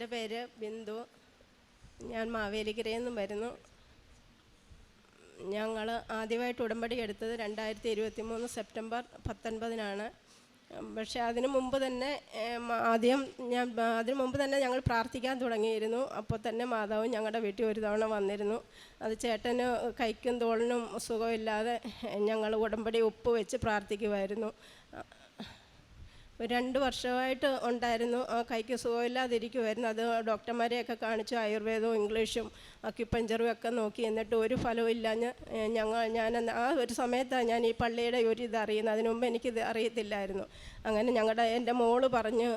എന്റെ പേര് ബിന്ദു. ഞാൻ മാവേലിക്കരയിൽ നിന്നും വരുന്നു. ഞങ്ങൾ ആദ്യമായിട്ട് ഉടമ്പടി എടുത്തത് രണ്ടായിരത്തി ഇരുപത്തി മൂന്ന് സെപ്റ്റംബർ പത്തൊൻപതിനാണ്. പക്ഷേ അതിനു മുമ്പ് തന്നെ ആദ്യം ഞാൻ അതിനു മുമ്പ് തന്നെ ഞങ്ങൾ പ്രാർത്ഥിക്കാൻ തുടങ്ങിയിരുന്നു. അപ്പോൾ തന്നെ മാതാവും ഞങ്ങളുടെ വീട്ടിൽ ഒരു തവണ വന്നിരുന്നു. അത് ചേട്ടന് കൈക്കും തോളിനും സുഖമില്ലാതെ ഞങ്ങൾ ഉടമ്പടി ഉപ്പ് വെച്ച് പ്രാർത്ഥിക്കുമായിരുന്നു. രണ്ട് വർഷമായിട്ട് ഉണ്ടായിരുന്നു. ആ കൈക്ക് സുഖമില്ലാതിരിക്കുമായിരുന്നു അത് ഡോക്ടർമാരെയൊക്കെ കാണിച്ചു ആയുർവേദവും ഇംഗ്ലീഷും അക്യുപഞ്ചറും ഒക്കെ നോക്കി എന്നിട്ട് ഒരു ഫലവും ഇല്ലാഞ്ഞ് ഞങ്ങൾ ഞാൻ ആ ഒരു സമയത്താണ് ഞാൻ ഈ പള്ളിയുടെ ഒരു ഇത് അറിയുന്നത്. അതിനു മുമ്പ് എനിക്കിത് അറിയത്തില്ലായിരുന്നു. അങ്ങനെ ഞങ്ങളുടെ എന്റെ മോൾ പറഞ്ഞു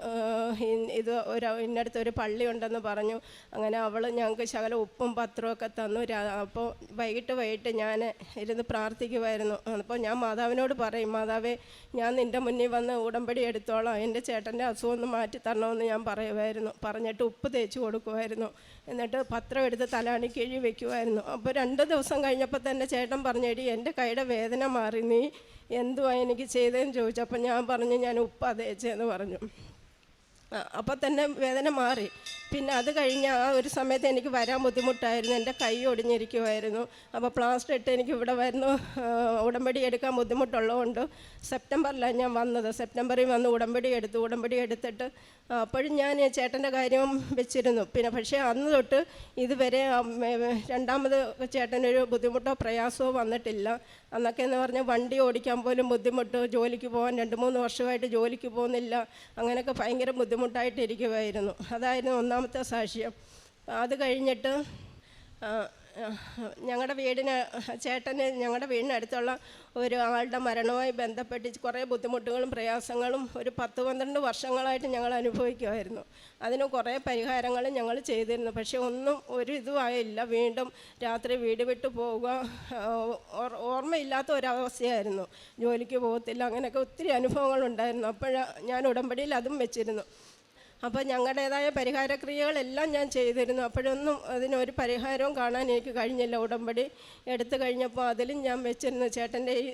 ഇത് ഒരു ഇന്നടുത്ത് ഒരു പള്ളി ഉണ്ടെന്ന് പറഞ്ഞു. അങ്ങനെ അവൾ ഞങ്ങൾക്ക് ശകലം ഉപ്പും പത്രവും ഒക്കെ തന്നു. അപ്പോൾ വൈകിട്ട് വൈകിട്ട് ഞാൻ ഇരുന്ന് പ്രാർത്ഥിക്കുമായിരുന്നു അപ്പോൾ ഞാൻ മാതാവിനോട് പറയും മാതാവേ ഞാൻ നിന്റെ മുന്നിൽ വന്ന് ഉടമ്പടി എടുത്തോളാം. എന്റെ ചേട്ടന്റെ അസുഖം ഒന്ന് മാറ്റി തരണമെന്ന് ഞാൻ പറയുമായിരുന്നു പറഞ്ഞിട്ട് ഉപ്പ് തേച്ച് കൊടുക്കുമായിരുന്നു എന്നിട്ട് പത്രം എടുത്ത് തലാണി കിഴി വെക്കുമായിരുന്നു അപ്പോൾ രണ്ട് ദിവസം കഴിഞ്ഞപ്പോൾ തന്നെ ചേട്ടൻ പറഞ്ഞേടി എന്റെ കൈയുടെ വേദന മാറി നീ. എന്തുവാ എനിക്ക് ചെയ്തതെന്ന് ചോദിച്ചു. ചോദിച്ചപ്പോൾ ഞാൻ പറഞ്ഞു ഞാൻ ഉപ്പ തേച്ചെന്ന് പറഞ്ഞു. അപ്പോൾ തന്നെ വേദന മാറി. പിന്നെ അത് കഴിഞ്ഞ് ആ ഒരു സമയത്ത് എനിക്ക് വരാൻ ബുദ്ധിമുട്ടായിരുന്നു. എന്റെ കൈ ഒടിഞ്ഞിരിക്കുമായിരുന്നു അപ്പോൾ പ്ലാസ്റ്റർ ഇട്ട് എനിക്ക് ഇവിടെ വരുന്നു. ഉടമ്പടി എടുക്കാൻ ബുദ്ധിമുട്ടുള്ളതുകൊണ്ട് സെപ്റ്റംബറിലാണ് ഞാൻ വന്നത്. സെപ്റ്റംബറിൽ വന്ന് ഉടമ്പടി എടുത്തു. ഉടമ്പടി എടുത്തിട്ട് അപ്പോഴും ഞാൻ ചേട്ടന്റെ കാര്യം വെച്ചിരുന്നു. പിന്നെ പക്ഷേ അന്ന് തൊട്ട് ഇതുവരെ രണ്ടാമത് ചേട്ടനൊരു ബുദ്ധിമുട്ടോ പ്രയാസമോ വന്നിട്ടില്ല. അന്നൊക്കെ എന്ന് പറഞ്ഞാൽ വണ്ടി ഓടിക്കാൻ പോലും ബുദ്ധിമുട്ട് ജോലിക്ക് പോകാൻ രണ്ട് മൂന്ന് വർഷമായിട്ട് ജോലിക്ക് പോകുന്നില്ല അങ്ങനെയൊക്കെ ഭയങ്കര ബുദ്ധിമുട്ടായിട്ടിരിക്കുമായിരുന്നു അതായിരുന്നു ഒന്നാമത്തെ സാക്ഷ്യം. അത് കഴിഞ്ഞിട്ട് ഞങ്ങളുടെ വീടിന് ചേട്ടന് ഞങ്ങളുടെ വീടിനടുത്തുള്ള ഒരു ആളുടെ മരണവുമായി ബന്ധപ്പെട്ട് കുറേ ബുദ്ധിമുട്ടുകളും പ്രയാസങ്ങളും ഒരു പത്ത് പന്ത്രണ്ട് വർഷങ്ങളായിട്ട് ഞങ്ങൾ അനുഭവിക്കുമായിരുന്നു അതിന് കുറേ പരിഹാരങ്ങൾ ഞങ്ങൾ ചെയ്തിരുന്നു. പക്ഷേ ഒന്നും ഒരു ഇതുമായില്ല വീണ്ടും രാത്രി വീട് വിട്ടു പോവുക ഓർമ്മയില്ലാത്ത ഒരവസ്ഥയായിരുന്നു. ജോലിക്ക് പോകത്തില്ല അങ്ങനെയൊക്കെ ഒത്തിരി അനുഭവങ്ങളുണ്ടായിരുന്നു. അപ്പോഴാണ് ഞാൻ ഉടമ്പടിയിൽ അതും വെച്ചിരുന്നു. അപ്പോൾ ഞങ്ങളുടേതായ പരിഹാരക്രിയകളെല്ലാം ഞാൻ ചെയ്തിരുന്നു. അപ്പോഴൊന്നും അതിനൊരു പരിഹാരവും കാണാൻ എനിക്ക് കഴിഞ്ഞില്ല. ഉടമ്പടി എടുത്തു കഴിഞ്ഞപ്പോൾ അതിലും ഞാൻ വെച്ചിരുന്നു. ചേട്ടന്റെ ഈ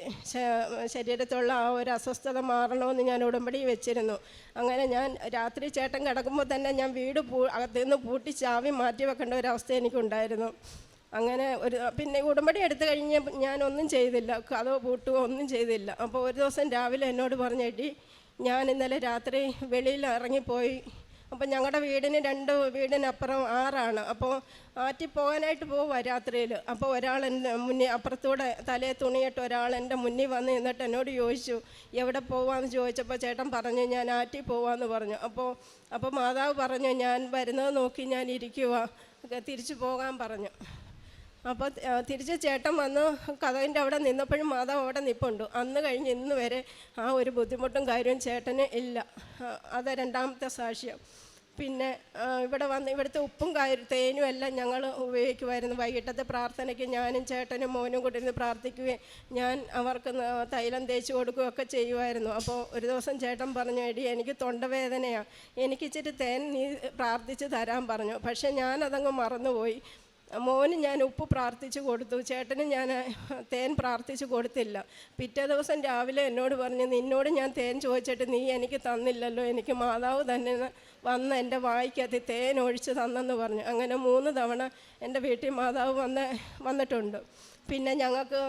ശരീരത്തുള്ള ആ ഒരു അസ്വസ്ഥത മാറണമെന്ന് ഞാൻ ഉടമ്പടി വെച്ചിരുന്നു. അങ്ങനെ ഞാൻ രാത്രി ചേട്ടൻ കിടക്കുമ്പോൾ തന്നെ ഞാൻ വീട് പൂ അകത്തു നിന്ന് പൂട്ടി ചാവി മാറ്റി വെക്കേണ്ട ഒരു അവസ്ഥ എനിക്കുണ്ടായിരുന്നു. അങ്ങനെ ഒരു പിന്നെ ഉടമ്പടി എടുത്തു കഴിഞ്ഞ് ഞാനൊന്നും ചെയ്തില്ല. കഥ പൂട്ടുകയോ ഒന്നും ചെയ്തില്ല. അപ്പോൾ ഒരു ദിവസം രാവിലെ എന്നോട് പറഞ്ഞേട്ടി ഞാൻ ഇന്നലെ രാത്രി വെളിയിൽ ഇറങ്ങിപ്പോയി. അപ്പം ഞങ്ങളുടെ വീടിന് രണ്ട് വീടിനപ്പുറം ആറാണ്. അപ്പോൾ ആറ്റി പോകാനായിട്ട് പോവുക രാത്രിയിൽ അപ്പോൾ ഒരാൾ എന്റെ മുന്നിൽ അപ്പുറത്തൂടെ തലേ തുണിയിട്ട് ഒരാൾ എന്റെ മുന്നിൽ വന്ന് നിന്നിട്ട് എന്നോട് ചോദിച്ചു എവിടെ പോവാന്ന്? ചോദിച്ചപ്പോൾ ചേട്ടൻ പറഞ്ഞു ഞാൻ ആറ്റി പോവാന്ന് പറഞ്ഞു. അപ്പോൾ അപ്പോൾ മാതാവ് പറഞ്ഞു ഞാൻ വരുന്നത് നോക്കി ഞാൻ ഇരിക്കുക തിരിച്ചു പോകാൻ പറഞ്ഞു. അപ്പോൾ തിരിച്ച് ചേട്ടൻ വന്ന് കഥവിന്റെ അവിടെ നിന്നപ്പോഴും മാതാവ് അവിടെ നിൽപ്പുണ്ട് അന്ന് കഴിഞ്ഞ് ഇന്ന് വരെ ആ ഒരു ബുദ്ധിമുട്ടും കാര്യവും ചേട്ടന് ഇല്ല. അത് രണ്ടാമത്തെ സാക്ഷ്യം. പിന്നെ ഇവിടെ വന്ന് ഇവിടുത്തെ ഉപ്പും കാര്യം തേനും എല്ലാം ഞങ്ങൾ ഉപയോഗിക്കുമായിരുന്നു. വൈകിട്ടത്തെ പ്രാർത്ഥനയ്ക്ക് ഞാനും ചേട്ടനും മോനും കൂടി ഇരുന്ന് പ്രാർത്ഥിക്കുകയും ഞാൻ അവർക്ക് തൈലം തേച്ച് കൊടുക്കുകയൊക്കെ ചെയ്യുമായിരുന്നു. അപ്പോൾ ഒരു ദിവസം ചേട്ടൻ പറഞ്ഞു എടി എനിക്ക് തൊണ്ടവേദനയാണ് എനിക്ക് തേൻ നീ പ്രാർത്ഥിച്ച് തരാൻ പറഞ്ഞു. പക്ഷേ ഞാനതങ്ങ് മറന്നുപോയി. മോന് ഞാൻ ഉപ്പ് പ്രാർത്ഥിച്ചു കൊടുത്തു. ചേട്ടന് ഞാൻ തേൻ പ്രാർത്ഥിച്ചു കൊടുത്തില്ല. പിറ്റേ ദിവസം രാവിലെ എന്നോട് പറഞ്ഞു നിന്നോട് ഞാൻ തേൻ ചോദിച്ചിട്ട് നീ എനിക്ക് തന്നില്ലല്ലോ. എനിക്ക് മാതാവ് തന്നെ വന്ന് എന്റെ വായിക്കകത്ത് തേൻ ഒഴിച്ച് തന്നെന്ന് പറഞ്ഞു. അങ്ങനെ മൂന്ന് തവണ എന്റെ വീട്ടിൽ മാതാവ് വന്ന് വന്നിട്ടുണ്ട്. പിന്നെ ഞങ്ങൾക്ക്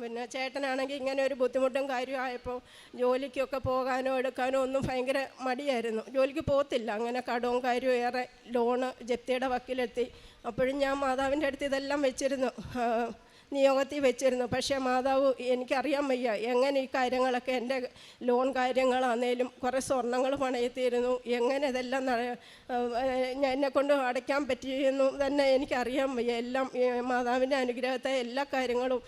പിന്നെ ചേട്ടനാണെങ്കിൽ ഇങ്ങനെ ഒരു ബുദ്ധിമുട്ടും കാര്യമായപ്പോൾ ജോലിക്കൊക്കെ പോകാനോ എടുക്കാനോ ഒന്നും ഭയങ്കര മടിയായിരുന്നു. ജോലിക്ക് പോകത്തില്ല. അങ്ങനെ കടവും കാര്യവും ഏറെ ലോണ് ജപ്തിയുടെ വക്കിലെത്തി. അപ്പോഴും ഞാൻ മാതാവിന്റെ അടുത്ത് ഇതെല്ലാം വെച്ചിരുന്നു. നിയോഗത്തിൽ വെച്ചിരുന്നു. പക്ഷേ മാതാവ് എനിക്കറിയാൻ വയ്യ. എങ്ങനെ ഈ കാര്യങ്ങളൊക്കെ എന്റെ ലോൺ കാര്യങ്ങളാണേലും കുറേ സ്വർണങ്ങൾ പണയത്തിയിരുന്നു. എങ്ങനെ ഇതെല്ലാം ഞാൻ എന്നെ കൊണ്ട് അടയ്ക്കാൻ പറ്റിയെന്നു തന്നെ എനിക്കറിയാൻ വയ്യ. എല്ലാം മാതാവിന്റെ അനുഗ്രഹത്തെ എല്ലാ കാര്യങ്ങളും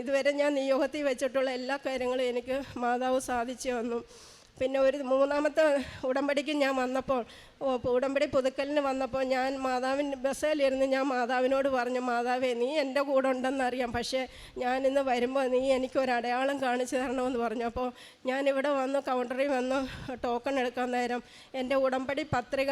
ഇതുവരെ ഞാൻ നിയോഗത്തിൽ വെച്ചിട്ടുള്ള എല്ലാ കാര്യങ്ങളും എനിക്ക് മാതാവ് സാധിച്ചു തന്നു. പിന്നെ ഒരു മൂന്നാമത്തെ ഉടമ്പടിക്ക് ഞാൻ വന്നപ്പോൾ ഉടമ്പടി പുതുക്കലിന് വന്നപ്പോൾ ഞാൻ മാതാവിന് ബസ്സിലിരുന്ന് ഞാൻ മാതാവിനോട് പറഞ്ഞു മാതാവേ നീ എന്റെ കൂടെ ഉണ്ടെന്നറിയാം പക്ഷേ ഞാൻ ഇന്ന് വരുമ്പോൾ നീ എനിക്കൊരു അടയാളം കാണിച്ചു തരണമെന്ന് പറഞ്ഞു. അപ്പോൾ ഞാനിവിടെ വന്ന് കൗണ്ടറിൽ വന്ന് ടോക്കൺ എടുക്കാൻ നേരം എന്റെ ഉടമ്പടി പത്രിക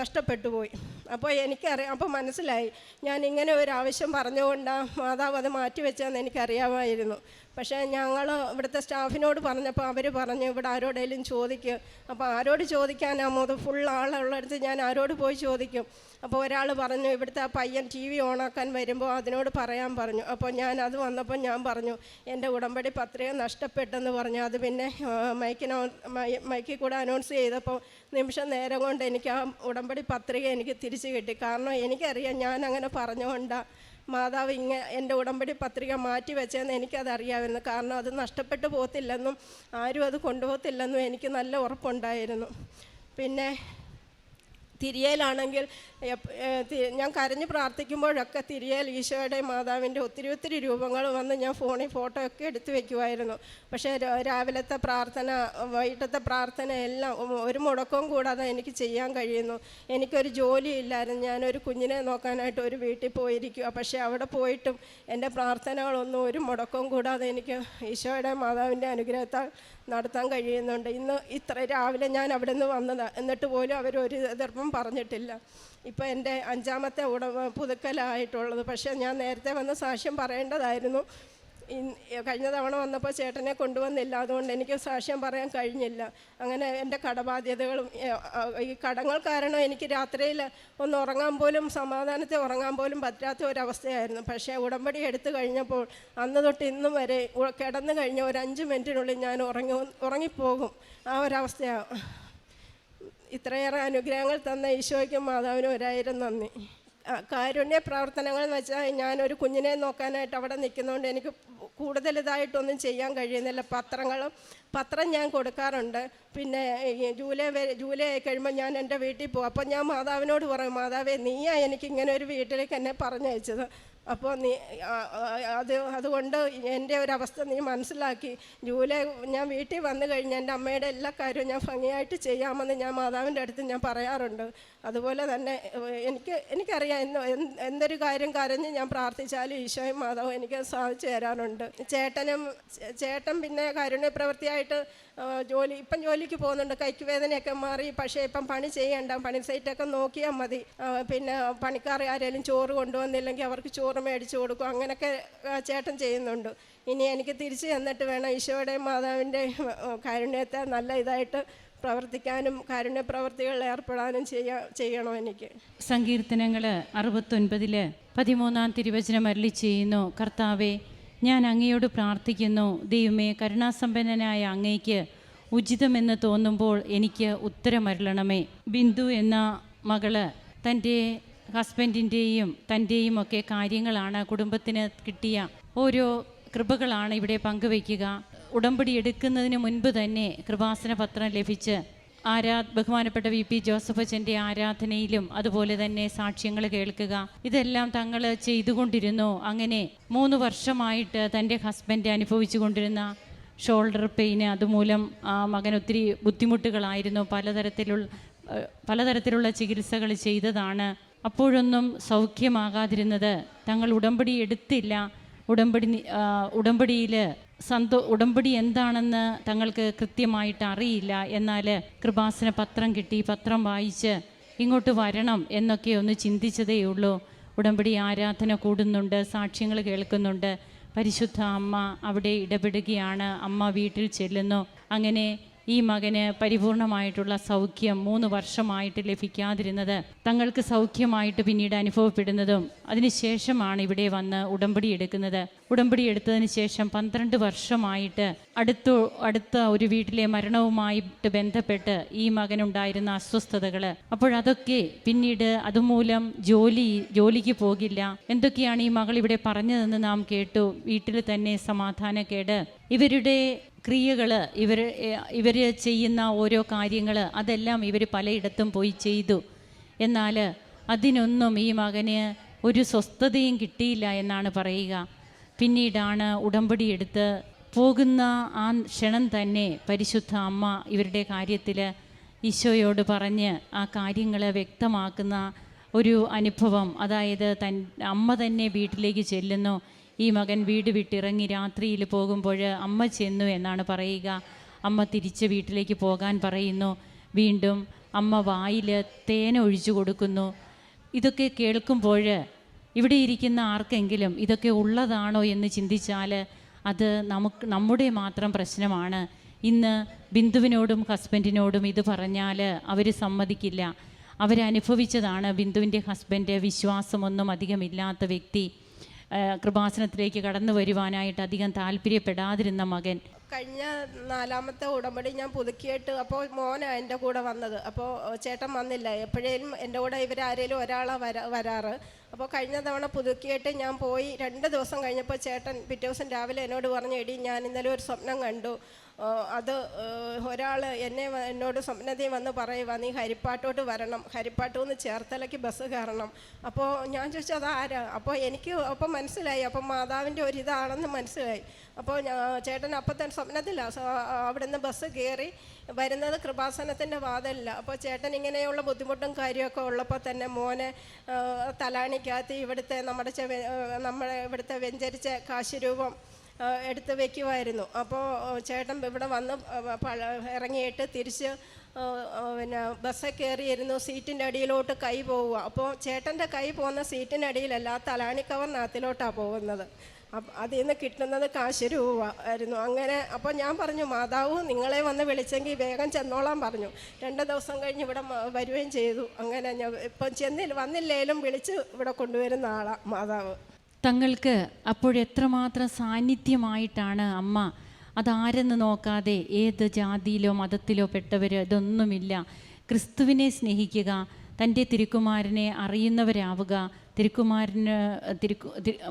നഷ്ടപ്പെട്ടു പോയി. അപ്പോൾ എനിക്കറിയാം അപ്പോൾ മനസ്സിലായി ഞാൻ ഇങ്ങനെ ഒരു ആവശ്യം പറഞ്ഞുകൊണ്ടാണ് മാതാവ് അത് മാറ്റിവെച്ചാന്ന് എനിക്കറിയാമായിരുന്നു. പക്ഷേ ഞങ്ങൾ ഇവിടുത്തെ സ്റ്റാഫിനോട് പറഞ്ഞപ്പോൾ അവർ പറഞ്ഞു ഇവിടെ ആരോടെങ്കിലും ചോദിക്കും. അപ്പോൾ ആരോട് ചോദിക്കാനാമോ അത് ഫുൾ ആളുള്ളടുത്ത് ഞാൻ ആരോട് പോയി ചോദിക്കും? അപ്പോൾ ഒരാൾ പറഞ്ഞു ഇവിടുത്തെ ആ പയ്യൻ ടി വി ഓണാക്കാൻ വരുമ്പോൾ അതിനോട് പറയാൻ പറഞ്ഞു. അപ്പോൾ ഞാൻ അത് വന്നപ്പോൾ ഞാൻ പറഞ്ഞു എന്റെ ഉടമ്പടി പത്രിക നഷ്ടപ്പെട്ടെന്ന് പറഞ്ഞു. അത് പിന്നെ മൈക്കിനോ മൈക്കിൽ കൂടെ അനൗൺസ് ചെയ്തപ്പോൾ നിമിഷം നേരം കൊണ്ട് എനിക്ക് ആ ഉടമ്പടി പത്രിക എനിക്ക് തിരിച്ചു കിട്ടി. കാരണം എനിക്കറിയാം ഞാൻ അങ്ങനെ പറഞ്ഞുകൊണ്ടാണ് മാതാവ് ഇങ്ങ എന്റെ ഉടമ്പടി പത്രിക മാറ്റി വെച്ചതെന്ന് എനിക്കത് അറിയാമായിരുന്നു കാരണം അത് നഷ്ടപ്പെട്ടു പോകത്തില്ലെന്നും ആരും അത് കൊണ്ടുപോകത്തില്ലെന്നും എനിക്ക് നല്ല ഉറപ്പുണ്ടായിരുന്നു. പിന്നെ തിരിയലാണെങ്കിൽ ഞാൻ കരഞ്ഞ് പ്രാർത്ഥിക്കുമ്പോഴൊക്കെ തിരിയൽ ഈശോയുടെ മാതാവിന്റെ ഒത്തിരി ഒത്തിരി രൂപങ്ങൾ വന്ന് ഞാൻ ഫോണിൽ ഫോട്ടോ ഒക്കെ എടുത്തു വെക്കുമായിരുന്നു. പക്ഷേ രാവിലത്തെ പ്രാർത്ഥന വൈകിട്ടത്തെ പ്രാർത്ഥന എല്ലാം ഒരു മുടക്കവും കൂടാതെ എനിക്ക് ചെയ്യാൻ കഴിയുന്നു. എനിക്കൊരു ജോലി ഇല്ലായിരുന്നു. ഞാനൊരു കുഞ്ഞിനെ നോക്കാനായിട്ട് ഒരു വീട്ടിൽ പോയിരിക്കുക പക്ഷേ അവിടെ പോയിട്ടും എന്റെ പ്രാർത്ഥനകളൊന്നും ഒരു മുടക്കവും കൂടാതെ എനിക്ക് ഈശോയുടെ മാതാവിന്റെ അനുഗ്രഹത്താൽ നടത്താൻ കഴിയുന്നുണ്ട്. ഇന്ന് ഇത്ര രാവിലെ ഞാൻ അവിടെ നിന്ന് വന്നതാണ് എന്നിട്ട് പോലും അവർ ഒരു പറഞ്ഞിട്ടില്ല. ഇപ്പോൾ എന്റെ അഞ്ചാമത്തെ ഉടമ പുതുക്കലായിട്ടുള്ളത്. പക്ഷേ ഞാൻ നേരത്തെ വന്ന് സാക്ഷ്യം പറയേണ്ടതായിരുന്നു. കഴിഞ്ഞ തവണ വന്നപ്പോൾ ചേട്ടനെ കൊണ്ടുവന്നില്ല. അതുകൊണ്ട് എനിക്ക് സാക്ഷ്യം പറയാൻ കഴിഞ്ഞില്ല. അങ്ങനെ എന്റെ കടബാധ്യതകളും ഈ കടങ്ങൾ കാരണം എനിക്ക് രാത്രിയിൽ ഒന്ന് ഉറങ്ങാൻ പോലും സമാധാനത്തെ ഉറങ്ങാൻ പോലും പറ്റാത്ത ഒരവസ്ഥയായിരുന്നു. പക്ഷേ ഉടമ്പടി എടുത്തു കഴിഞ്ഞപ്പോൾ അന്ന് തൊട്ട് ഇന്നും വരെ കിടന്നു കഴിഞ്ഞ ഒരു അഞ്ച് മിനിറ്റിനുള്ളിൽ ഞാൻ ഉറങ്ങി ഉറങ്ങിപ്പോകും. ആ ഒരവസ്ഥയാണ് ഇത്രയേറെ അനുഗ്രഹങ്ങൾ തന്ന ഈശോയ്ക്കും മാതാവിനും ഒരായിരം നന്ദി. കാരുണ്യ പ്രവർത്തനങ്ങൾ എന്ന് വെച്ചാൽ ഞാനൊരു കുഞ്ഞിനെ നോക്കാനായിട്ട് അവിടെ നിൽക്കുന്നതുകൊണ്ട് എനിക്ക് കൂടുതൽ ഇതായിട്ടൊന്നും ചെയ്യാൻ കഴിയുന്നില്ല. പത്രങ്ങളും പത്രം ഞാൻ കൊടുക്കാറുണ്ട്. പിന്നെ ജൂലൈ വരെ ജൂലൈ ആയി കഴിയുമ്പോൾ ഞാൻ എന്റെ വീട്ടിൽ പോകും അപ്പം ഞാൻ മാതാവിനോട് പറയും മാതാവേ നീയാണ് എനിക്ക് ഇങ്ങനെ ഒരു വീട്ടിലേക്ക് എന്നെ പറഞ്ഞയച്ചത്. അപ്പോൾ നീ അത് അതുകൊണ്ട് എന്റെ ഒരവസ്ഥ നീ മനസ്സിലാക്കി. ജൂലൈ ഞാൻ വീട്ടിൽ വന്നു കഴിഞ്ഞാൽ എന്റെ അമ്മയുടെ എല്ലാ കാര്യവും ഞാൻ ഭംഗിയായിട്ട് ചെയ്യാമെന്ന് ഞാൻ മാതാവിന്റെ അടുത്ത് ഞാൻ പറയാറുണ്ട്. അതുപോലെ തന്നെ എനിക്ക് എനിക്കറിയാം എന്തൊരു കാര്യം കരഞ്ഞ് ഞാൻ പ്രാർത്ഥിച്ചാലും ഈശോയും മാതാവും എനിക്ക് സാധിച്ചു തരാറുണ്ട്. ചേട്ടനും ചേട്ടൻ പിന്നെ കാരുണ്യ പ്രവൃത്തിയായിട്ട് ജോലി ഇപ്പം ജോലിക്ക് പോകുന്നുണ്ട്. കൈക്ക് വേദനയൊക്കെ മാറി. പക്ഷേ ഇപ്പം പണി ചെയ്യണ്ട പണി സൈറ്റൊക്കെ നോക്കിയാൽ മതി. പിന്നെ പണിക്കാർ ആരെങ്കിലും ചോറ് കൊണ്ടുവന്നില്ലെങ്കിൽ അവർക്ക് ചോറ് മേടിച്ചു കൊടുക്കും. അങ്ങനെയൊക്കെ ചേട്ടൻ ചെയ്യുന്നുണ്ട്. ഇനി എനിക്ക് തിരിച്ചു ചെന്നിട്ട് വേണം ഈശോയുടെയും മാതാവിന്റെയും കാരുണ്യത്തെ നല്ല ഇതായിട്ട് പ്രവർത്തിക്കാനും കാരുണ്യ പ്രവർത്തികളിൽ ഏർപ്പെടാനും ചെയ്യാ ചെയ്യണം എനിക്ക്. സങ്കീർത്തനങ്ങൾ അറുപത്തൊൻപതിൽ പതിമൂന്നാം തിരുവചനം അരളി ചെയ്യുന്നു. കർത്താവെ ഞാൻ അങ്ങയോട് പ്രാർത്ഥിക്കുന്നു. ദൈവമേ കരുണാസമ്പന്നനായ അങ്ങയ്ക്ക് ഉചിതമെന്ന് തോന്നുമ്പോൾ എനിക്ക് ഉത്തരമരുളണമേ. ബിന്ദു എന്ന മകൾ തന്റെ ഹസ്ബൻഡിന്റെയും തന്റെയും ഒക്കെ കാര്യങ്ങളാണ് കുടുംബത്തിന് കിട്ടിയ ഓരോ കൃപകളാണ് ഇവിടെ പങ്കുവയ്ക്കുക. ഉടമ്പടി എടുക്കുന്നതിന് മുൻപ് തന്നെ കൃപാസന പത്രം ലഭിച്ച് ആരാ ബഹുമാനപ്പെട്ട വി പി ജോസഫ് അച്ഛന്റെ ആരാധനയിലും അതുപോലെ തന്നെ സാക്ഷ്യങ്ങൾ കേൾക്കുക ഇതെല്ലാം തങ്ങൾ ചെയ്തുകൊണ്ടിരുന്നു. അങ്ങനെ മൂന്ന് വർഷമായിട്ട് തന്റെ ഹസ്ബൻഡ് അനുഭവിച്ചു കൊണ്ടിരുന്ന ഷോൾഡർ പെയിന് അതുമൂലം ആ മകൻ ഒത്തിരി ബുദ്ധിമുട്ടുകളായിരുന്നു. പലതരത്തിലുള്ള പലതരത്തിലുള്ള ചികിത്സകൾ ചെയ്തതാണ്. അപ്പോഴൊന്നും സൗഖ്യമാകാതിരുന്നത്. തങ്ങൾ ഉടമ്പടി എടുത്തില്ല. ഉടമ്പടി ഉടമ്പടിയിൽ സന്തോ ഉടമ്പടി എന്താണെന്ന് തങ്ങൾക്ക് കൃത്യമായിട്ട് അറിയില്ല. എന്നാൽ കൃപാസന പത്രം കിട്ടി പത്രം വായിച്ച് ഇങ്ങോട്ട് വരണം എന്നൊക്കെ ഒന്ന് ചിന്തിച്ചതേ ഉള്ളൂ. ഉടമ്പടി ആരാധന കൂടുന്നുണ്ട് സാക്ഷ്യങ്ങൾ കേൾക്കുന്നുണ്ട്. പരിശുദ്ധ അമ്മ അവിടെ ഇടപെടുകയാണ് അമ്മ വീട്ടിൽ ചെല്ലുന്നു. അങ്ങനെ ഈ മകന് പരിപൂർണമായിട്ടുള്ള സൗഖ്യം മൂന്ന് വർഷമായിട്ട് ലഭിക്കാതിരുന്നത് തങ്ങൾക്ക് സൗഖ്യമായിട്ട് പിന്നീട് അനുഭവപ്പെടുന്നതും അതിനുശേഷമാണ് ഇവിടെ വന്ന് ഉടമ്പടി എടുക്കുന്നത്. ഉടമ്പടി എടുത്തതിന് ശേഷം പന്ത്രണ്ട് വർഷമായിട്ട് അടുത്ത അടുത്ത ഒരു വീട്ടിലെ മരണവുമായിട്ട് ബന്ധപ്പെട്ട് ഈ മകനുണ്ടായിരുന്ന അസ്വസ്ഥതകൾ അപ്പോഴതൊക്കെ പിന്നീട് അതുമൂലം ജോലി ജോലിക്ക് പോകില്ല. എന്തൊക്കെയാണ് ഈ മകൾ ഇവിടെ പറഞ്ഞതെന്ന് നാം കേട്ടു. വീട്ടിൽ തന്നെ സമാധാനക്കേട്. ഇവരുടെ ക്രിയകൾ ഇവർ ഇവർ ചെയ്യുന്ന ഓരോ കാര്യങ്ങൾ അതെല്ലാം ഇവർ പലയിടത്തും പോയി ചെയ്തു. എന്നാൽ അതിനൊന്നും ഈ മകന് ഒരു സ്വസ്ഥതയും കിട്ടിയില്ല എന്നാണ് പറയുക. പിന്നീടാണ് ഉടമ്പടി എടുത്ത് പോകുന്ന ആ ക്ഷണം തന്നെ പരിശുദ്ധ അമ്മ ഇവരുടെ കാര്യത്തിൽ ഈശോയോട് പറഞ്ഞ് ആ കാര്യങ്ങൾ വ്യക്തമാക്കുന്ന ഒരു അനുഭവം. അതായത് തൻ അമ്മ തന്നെ വീട്ടിലേക്ക് ചെല്ലുന്നു. ഈ മകൻ വീട് വിട്ടിറങ്ങി രാത്രിയിൽ പോകുമ്പോൾ അമ്മ ചെന്നു എന്നാണ് പറയുക. അമ്മ തിരിച്ച് വീട്ടിലേക്ക് പോകാൻ പറയുന്നു. വീണ്ടും അമ്മ വായിൽ തേൻ ഒഴിച്ചു കൊടുക്കുന്നു. ഇതൊക്കെ കേൾക്കുമ്പോൾ ഇവിടെ ഇരിക്കുന്ന ആർക്കെങ്കിലും ഇതൊക്കെ ഉള്ളതാണോ എന്ന് ചിന്തിച്ചാൽ അത് നമുക്ക് നമ്മുടെ മാത്രം പ്രശ്നമാണ്. ഇന്ന് ബിന്ദുവിനോടും ഹസ്ബൻഡിനോടും ഇത് പറഞ്ഞാൽ അവർ സമ്മതിക്കില്ല. അവരനുഭവിച്ചതാണ് ബിന്ദുവിന്റെ ഹസ്ബൻഡ് വിശ്വാസമൊന്നും അധികമില്ലാത്ത വ്യക്തി. കൃപാസനത്തിലേക്ക് കടന്നു വരുവാനായിട്ട് അധികം താല്പര്യപ്പെടാതിരുന്ന മകൻ. കഴിഞ്ഞ നാലാമത്തെ ഉടമ്പടി ഞാൻ പുതുക്കിയിട്ട് അപ്പോൾ മോനാണ് എന്റെ കൂടെ വന്നത്. അപ്പോൾ ചേട്ടൻ വന്നില്ല. എപ്പോഴേലും എന്റെ കൂടെ ഇവരാരേലും ഒരാളാണ് വരാ വരാറ്. അപ്പോൾ കഴിഞ്ഞ തവണ പുതുക്കിയിട്ട് ഞാൻ പോയി. രണ്ട് ദിവസം കഴിഞ്ഞപ്പോൾ ചേട്ടൻ പിറ്റേ ദിവസം രാവിലെ എന്നോട് പറഞ്ഞു എടി ഞാൻ ഇന്നലെ ഒരു സ്വപ്നം കണ്ടു. അത് ഒരാൾ എന്നെ എന്നോട് സ്വപ്നതയും വന്ന് പറയുക നീ ഹരിപ്പാട്ടോട്ട് വരണം. ഹരിപ്പാട്ടു നിന്ന് ചേർത്തലയ്ക്ക് ബസ് കയറണം. അപ്പോൾ ഞാൻ ചോദിച്ചു അത് ആരാ അപ്പോൾ എനിക്ക് അപ്പം മനസ്സിലായി. അപ്പം മാതാവിന്റെ ഒരിതാണെന്ന് മനസ്സിലായി. അപ്പോൾ ചേട്ടൻ അപ്പം തന്നെ സ്വപ്നത്തില്ല അവിടുന്ന് ബസ് കയറി വരുന്നത് കൃപാസനത്തിന്റെ വാതിലില്ല അപ്പോൾ ചേട്ടൻ ഇങ്ങനെയുള്ള ബുദ്ധിമുട്ടും കാര്യമൊക്കെ ഉള്ളപ്പോൾ തന്നെ മോനെ തലാണിക്കകത്ത് ഇവിടുത്തെ നമ്മുടെ നമ്മുടെ ഇവിടുത്തെ വെഞ്ചരിച്ച കാശുരൂപം എടുത്ത് വെക്കുമായിരുന്നു അപ്പോൾ ചേട്ടൻ ഇവിടെ വന്ന് ഇറങ്ങിയിട്ട് തിരിച്ച് പിന്നെ ബസ്സിൽ കയറിയിരുന്നു സീറ്റിന്റെ അടിയിലോട്ട് കൈ പോവുക. അപ്പോൾ ചേട്ടന്റെ കൈ പോകുന്ന സീറ്റിന്റെ അടിയിലല്ല തലാണി കവർനകത്തിലോട്ടാണ് പോകുന്നത്. അതിൽ നിന്ന് കിട്ടുന്നത് കാശ് രൂപ ആയിരുന്നു. അങ്ങനെ അപ്പോൾ ഞാൻ പറഞ്ഞു മാതാവ് നിങ്ങളെ വന്ന് വിളിച്ചെങ്കിൽ വേഗം ചെന്നോളാൻ പറഞ്ഞു. രണ്ട് ദിവസം കഴിഞ്ഞ് ഇവിടെ വരികയും ചെയ്തു. അങ്ങനെ ഞാൻ ഇപ്പം ചെന്നില്ല വന്നില്ലേലും വിളിച്ച് ഇവിടെ കൊണ്ടുവരുന്ന ആളാണ് മാതാവ്. തങ്ങൾക്ക് അപ്പോഴെത്രമാത്രം സാന്നിധ്യമായിട്ടാണ് അമ്മ അതാരെന്ന് നോക്കാതെ ഏത് ജാതിയിലോ മതത്തിലോ പെട്ടവർ ഇതൊന്നുമില്ല. ക്രിസ്തുവിനെ സ്നേഹിക്കുക തന്റെ തിരുക്കുമാരനെ അറിയുന്നവരാവുക തിരുക്കുമാരന് തിരുക്കു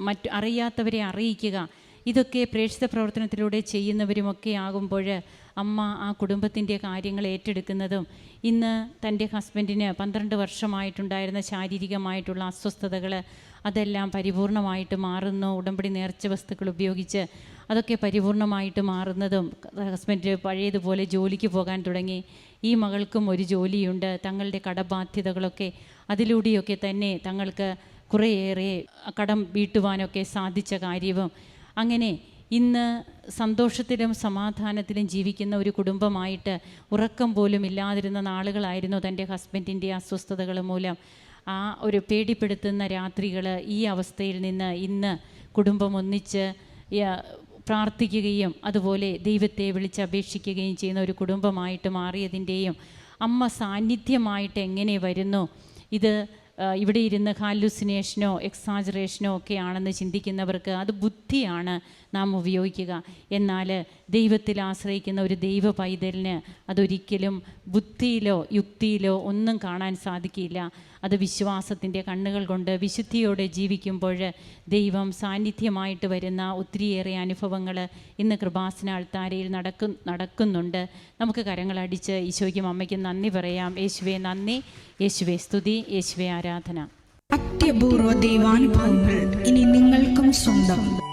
മറ്റ് അറിയാത്തവരെ അറിയിക്കുക. ഇതൊക്കെ പ്രേക്ഷിത പ്രവർത്തനത്തിലൂടെ ചെയ്യുന്നവരുമൊക്കെ ആകുമ്പോൾ അമ്മ ആ കുടുംബത്തിന്റെ കാര്യങ്ങൾ ഏറ്റെടുക്കുന്നതും ഇന്ന് തന്റെ ഹസ്ബൻഡിന് പന്ത്രണ്ട് വർഷമായിട്ടുണ്ടായിരുന്ന ശാരീരികമായിട്ടുള്ള അസ്വസ്ഥതകൾ അതെല്ലാം പരിപൂർണമായിട്ട് മാറുന്നു. ഉടമ്പടി നേർച്ച വസ്തുക്കൾ ഉപയോഗിച്ച് അതൊക്കെ പരിപൂർണമായിട്ട് മാറുന്നതും ഹസ്ബൻഡ് പഴയതുപോലെ ജോലിക്ക് പോകാൻ തുടങ്ങി. ഈ മകൾക്കും ഒരു ജോലിയുണ്ട്. തങ്ങളുടെ കടബാധ്യതകളൊക്കെ അതിലൂടെയൊക്കെ തന്നെ തങ്ങൾക്ക് കുറേയേറെ കടം വീട്ടുവാനൊക്കെ സാധിച്ച കാര്യവും. അങ്ങനെ ഇന്ന് സന്തോഷത്തിലും സമാധാനത്തിലും ജീവിക്കുന്ന ഒരു കുടുംബമായിട്ട് ഉറക്കം പോലും ഇല്ലാതിരുന്ന നാളുകളായിരുന്നു തന്റെ ഹസ്ബൻഡിന്റെ അസ്വസ്ഥതകൾ മൂലം. ആ ഒരു പേടിപ്പെടുത്തുന്ന രാത്രികൾ ഈ അവസ്ഥയിൽ നിന്ന് ഇന്ന് കുടുംബം ഒന്നിച്ച് പ്രാർത്ഥിക്കുകയും അതുപോലെ ദൈവത്തെ വിളിച്ച് അപേക്ഷിക്കുകയും ചെയ്യുന്ന ഒരു കുടുംബമായിട്ട് മാറിയതിന്റെയും അമ്മ സാന്നിധ്യമായിട്ട് എങ്ങനെ വരുന്നു? ഇത് ഇവിടെ ഇരുന്ന് ഹാലുസിനേഷനോ എക്സാജറേഷനോ ഒക്കെ ആണെന്ന് ചിന്തിക്കുന്നവർക്ക് അത് ബുദ്ധിയാണ് നാം ഉപയോഗിക്കുക. എന്നാൽ ദൈവത്തിൽ ആശ്രയിക്കുന്ന ഒരു ദൈവ പൈതലിന് അതൊരിക്കലും ബുദ്ധിയിലോ യുക്തിയിലോ ഒന്നും കാണാൻ സാധിക്കില്ല. അത് വിശ്വാസത്തിന്റെ കണ്ണുകൾ കൊണ്ട് വിശുദ്ധിയോടെ ജീവിക്കുമ്പോൾ ദൈവം സാന്നിധ്യമായിട്ട് വരുന്ന ഒത്തിരിയേറെ അനുഭവങ്ങൾ ഇന്ന് കൃപാസന അൾത്താരയിൽ നടക്കു നടക്കുന്നുണ്ട്. നമുക്ക് കരങ്ങളടിച്ച് ഈശോയ്ക്കും അമ്മയ്ക്കും നന്ദി പറയാം. യേശുവെ നന്ദി. യേശുവെ സ്തുതി. യേശുവെ ആരാധന. അത്യപൂർവ ദൈവാനുഭവങ്ങൾ ഇനി നിങ്ങൾക്കും സ്വന്തം.